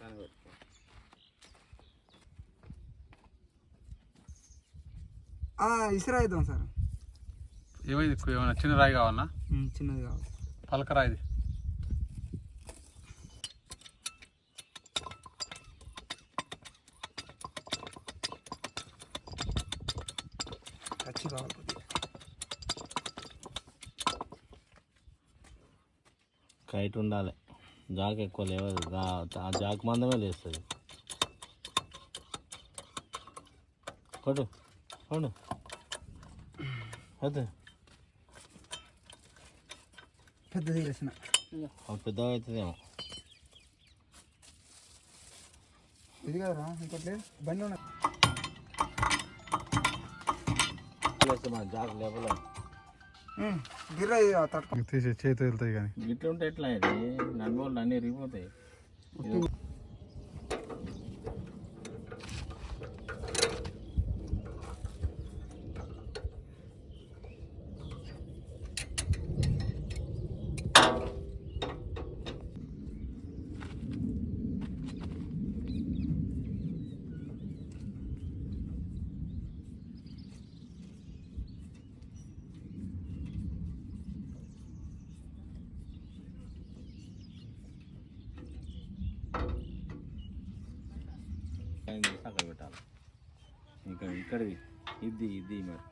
పక్కన పెట్టుకో. ఇసురా అవుతాం సార్. ఏమైంది? ఎక్కువ ఏమైనా చిన్న రాయి కావాలన్నా చిన్నది కావాలి. పలక రాయిది. ఖర్చు కావాలి. కైట్ ఉండాలి. జాక్ ఎక్కువ లేవదు దా- ఆ జాక్ మందమే లేస్తుంది కొట్టు కొట్టు అదే పెద్దది వేసిన పెద్దగా అవుతుందేమో ఇది కదరా ఇంకోటి బండి ఉన్న లేస్తే మన జాక్ లేవలే గిర్ర తట్టుకో తీసి చేతి వెళ్తాయి కానీ. ఇట్లా ఉంటే ఎట్లా ఇది? నన్ను అన్నీ ఇరిగిపోతాయి ఆయన తీసి అక్కడ పెట్టాలి ఇక్కడ ఇక్కడిది ఇది ఇది మరి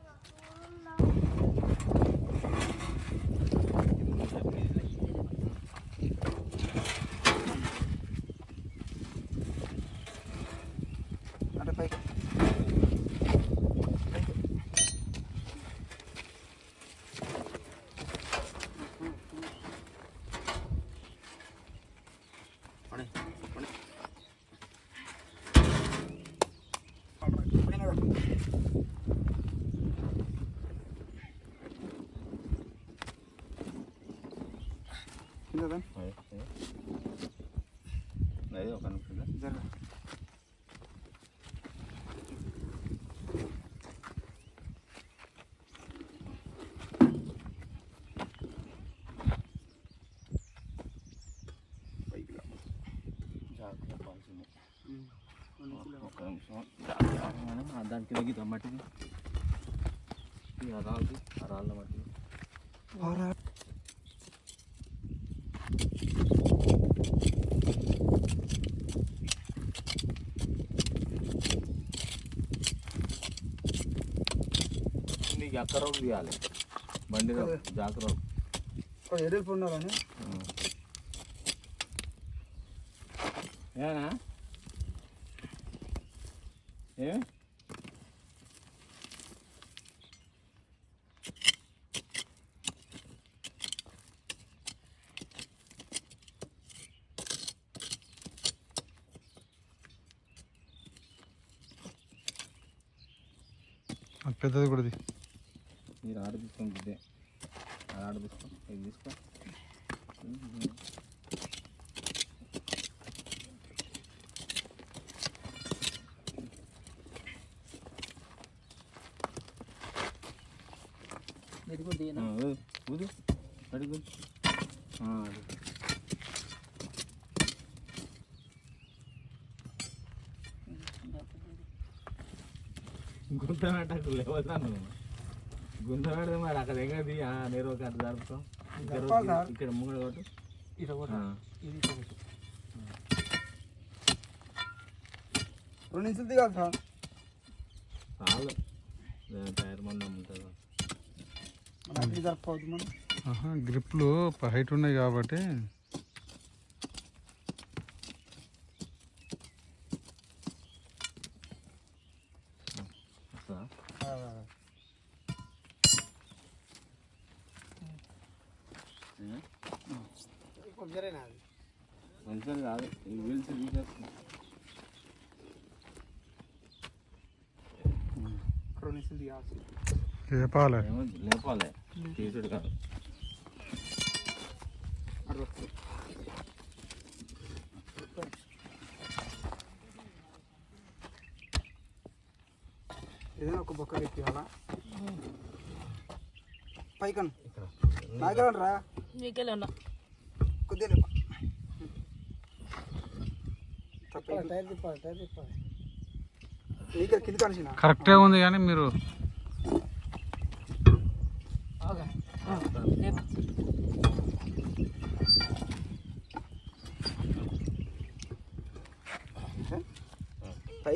దానికి తగ్గిద్దాం మట్టికి ఈ ఆ రాళ్ళది ఆ రాళ్ళ మట్టికి నీకు అక్క రోడ్డు తీయాలి బండి రోడ్డు జాక రోడ్డు ఎడల్పు ఉండాలని ఏనా అది పెద్దది కూడా ఇది. మీరు ఆడ తీసుకోండి ఇదే. ఆడ తీసుకో ఇది తీసుకో. ఊదు, అడుగు. ఆ. గుంత పెట్టకు లేవతాను. గుంత పెడితే మరి అక్కడ ఎగది నీరు ఒక జరుపుతాం. ఇక్కడ ముంగడ కొట్టు. ఇది ఒకటి ఆ. రెండు ఇంచులు దిగాలి సార్. చాలు. టైర్ మందం ఉంటుంది. గ్రిప్లు హైట్ ఉన్నాయి కాబట్టి. మంచిది కాదు. ఈ వీల్స్ రెండు ఇంచులు దిగాల్సి లేపాలి. తీసుడు కాదు. ఏదైనా ఒక బొక్క ఎక్కియాలా పైకన్. నాగరండి రా మీకెళ్ళి ఉన్నా కొద్దిగా లేప. నీకు కింద కరెక్టే ఉంది కానీ మీరు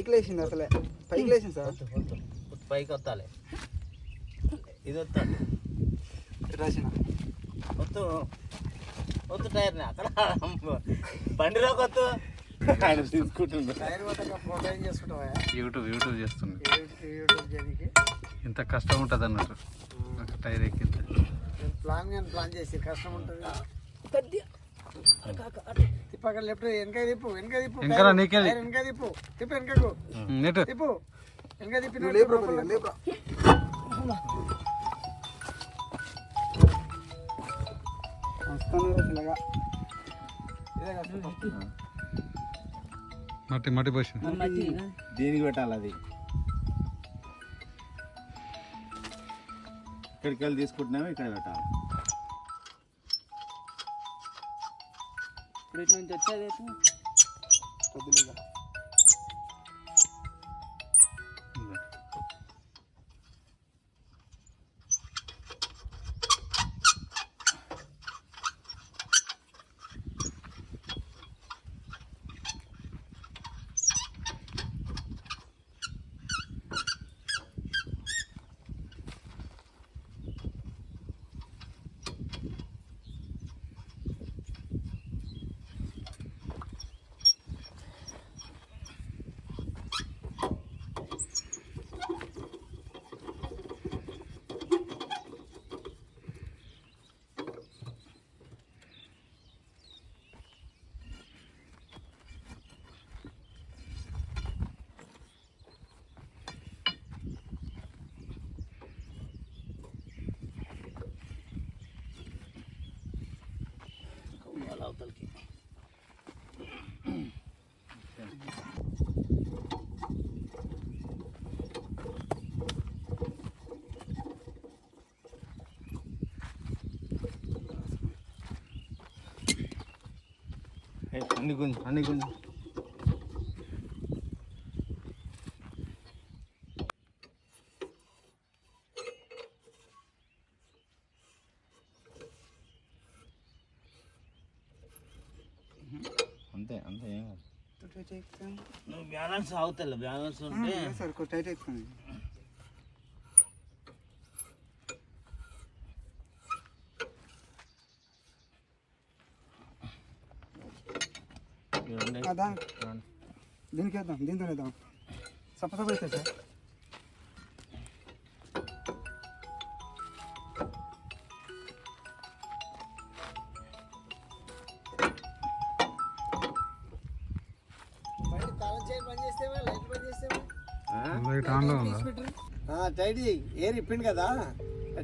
పైకి లేచింది అసలే. పైకి లేచింది సార్. పైకి వస్తాలే ఇది వస్తాను రాసిన వద్దు వద్దు టైర్ని అక్కడ. బండిలో కొత్తు. ఆయన తీసుకుంటుండ్రు యూట్యూబ్ యూట్యూబ్ చేస్తుంది యూట్యూబ్ చేయడానికి ఇంత కష్టం ఉంటుంది అన్నట్టు. టైర్ ఎక్కితే. ప్లాన్ కానీ ప్లాన్ చేసి కష్టం ఉంటుంది. లెఫ్ట్ వెనక తిప్పు వెనక తిప్పు వెనకరా నీకేది? టైర్ వెనక తిప్పు. తిప్పు వెనకకు. నెట్ తిప్పు. వెనక తిప్పి లేపు లేపు వస్తాను చిన్నగా ఇదే కదా మట్టి మట్టి పోసింది దేనికి పెట్టాలి అది. ఇక్కడికి వెళ్ళి తీసుకుంటున్నాము ఇక్కడ పెట్టాలి. ఇటు నుంచి వచ్చేది కొద్దిగా అవతలకి అన్ని గుంజు అన్ని గుంజు అంతే అంతే ఏం కాదు టైట్ ఎక్కుతుంది నువ్వు బ్యాలెన్స్ అవుతలే బ్యాలెన్స్ ఉంటే సార్ టైట్ ఎక్కుతుంది దీనికి వేద్దాం దీంతో వేద్దాం. సప్ప సప్ప అవుతుంది సార్. టైట్ చేయి. ఏరి ఇప్పిండు కదా.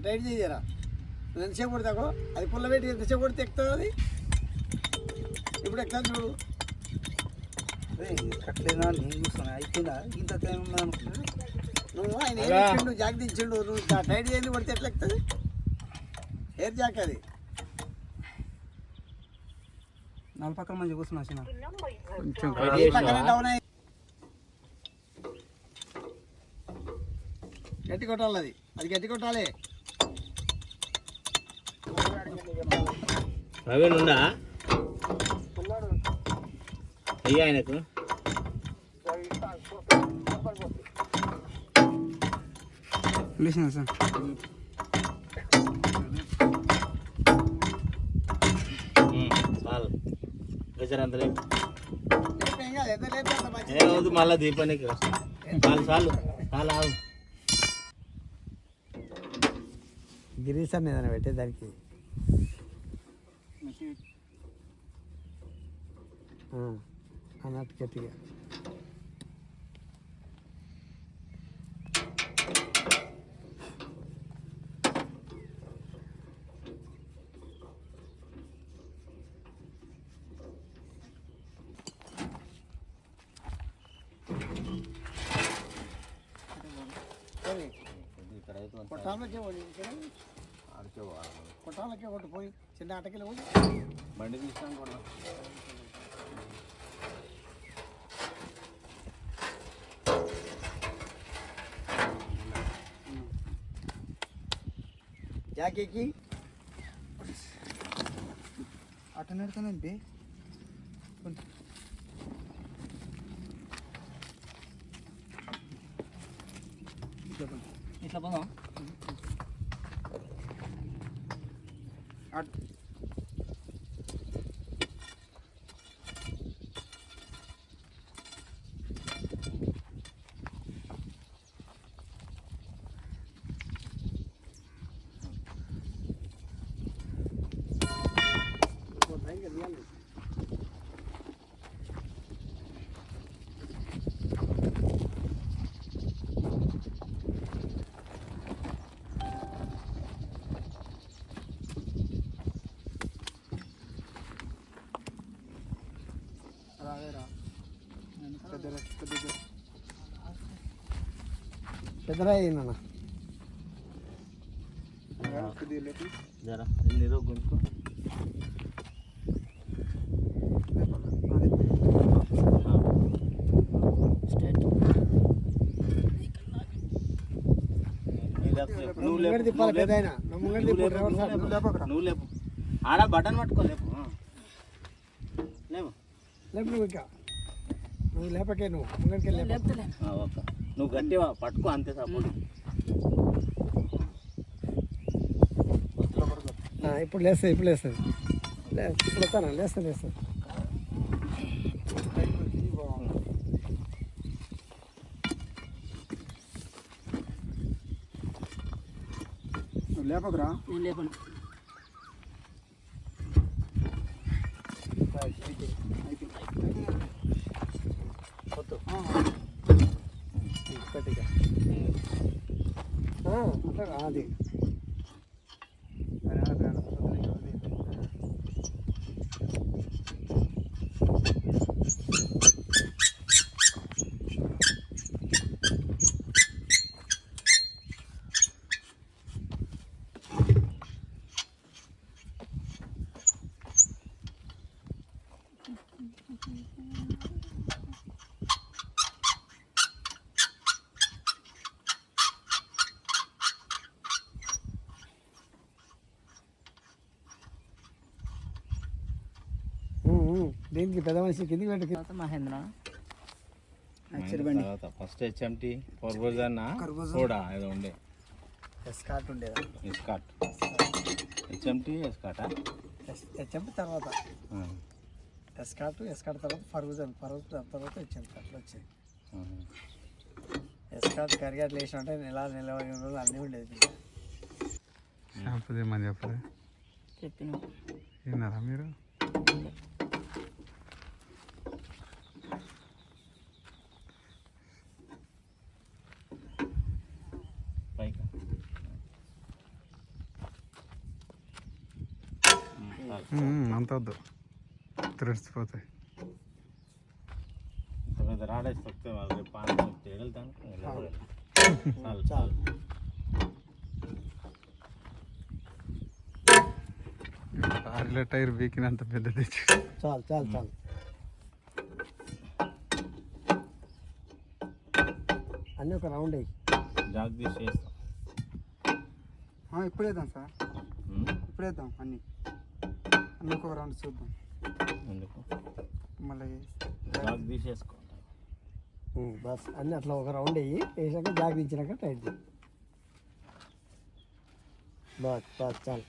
టైట్ చేయరా ఎంతసేపు కొడతాకో అది పుల్ల పెట్టి ఎంతసేపు కొడితే ఎక్కుతుంది ఇప్పుడు ఎక్కుతా చూడు? కట్టలేదా నేను చూస్తాను ఇంత టైం ఉందా నువ్వు ఆయన ఏం ఇచ్చిండు జాక్ దించిండు నువ్వు టైట్ చేయండి ఎట్లా ఎక్కుతుంది ఎయిర్ జాక్ అది నాలుగు పక్కన మంచి కూర్చున్నా చిన్న పక్కన డౌన్ అయ్యి గట్టి కొట్టాలి అది అది గట్టి కొట్టాలి ప్రవీణ్ ఉందా అయ్యా ఆయనకు పిలిచిన సార్ ఉమ్, చాలు గజర్ అంత లేపు ఏం కాదు ఎంత లేదు అంత మంచిది. ఏమవుతుంది మళ్ళీ దీపానికి కష్టం చాలు చాలు చాలు ఆగు గిరీసాన్ని ఏదైనా పెట్టేదానికి అన్నట్టు గట్టిగా ఇక్కడ అయితే కొట్టాలకే పోయి ఆడికే పోవాలి. కొట్టాలకే కొట్టు పోయి చిన్న ఆటకెళ్ళి పోయి బండి తీసినాం కూడా जाके की? अठनर तो नहीं बे। పెద్దరా నాన్న కొద్దిగా లేపి జరా నీరో గుంజుకో నువ్వు లేపు ఆడ బటన్ పట్టుకో లేపు. ఆ. లేవు లేపు నువ్వు ఇంకా. నువ్వు లేపకే నువ్వు. ముంగడికి లేపు ఆ, ఓకే నువ్వు గట్టిగా పట్టుకో అంతే సపోర్ట్. ఇప్పుడు లేస్తుంది ఇప్పుడు లేస్తుంది ఇప్పుడు వస్తాను? లేస్తుంది నువ్వు లేపకురా? గట్టిగా ఆ, అట్లా అది ఉమ్, దీనికి పెద్ద మనిషి కిందికి పెట్టు మహేంద్ర. యాక్చువల్ బండి. ఫస్ట్ హెచ్ఎంటి కర్బూజా. కూడా ఏదో ఉండే. స్కాట్ ఉండేదా? ఎస్కాట్ హెచ్ఎంటి ఎస్కాటా చెప్పి తర్వాత. ఎస్కాట్ ఎస్కాట్ తర్వాత ఫర్గుజన్ ఫర్గుజ్ తర్వాత వచ్చింది అట్లా వచ్చాయి. ఎస్కాట్ కరిగట్లు వేసిన అంటే నెల నిలబడి రోజులు అన్నీ ఉండేది షాంపూ చేయమని చెప్పలే. చెప్పిన విన్నారా మీరు పైకి ఉమ్, అంత వద్దు. తుడిచిపోతాయి ఇంత పెద్ద రాడేసి వాళ్ళు చాలు టైర్ బీకినంత పెద్ద తెచ్చి చాలు చాలు చాలు. అన్నీ ఒక రౌండ్ అయ్యి జాగ్ తీసి చేస్తాం. ఇప్పుడు వేద్దాం సార్. ఉమ్. ఇప్పుడు వేద్దాం అన్ని. అన్ని ఒక రౌండ్ చూద్దాం. ఎందుకు? మళ్ళీ జాగ్ ఉమ్, బస్ అన్నీ అట్లా ఒక రౌండ్ అయ్యి వేసాక జాగ్రత్తించినాక టైట్ చేయి. బస్ బస్ చాలు.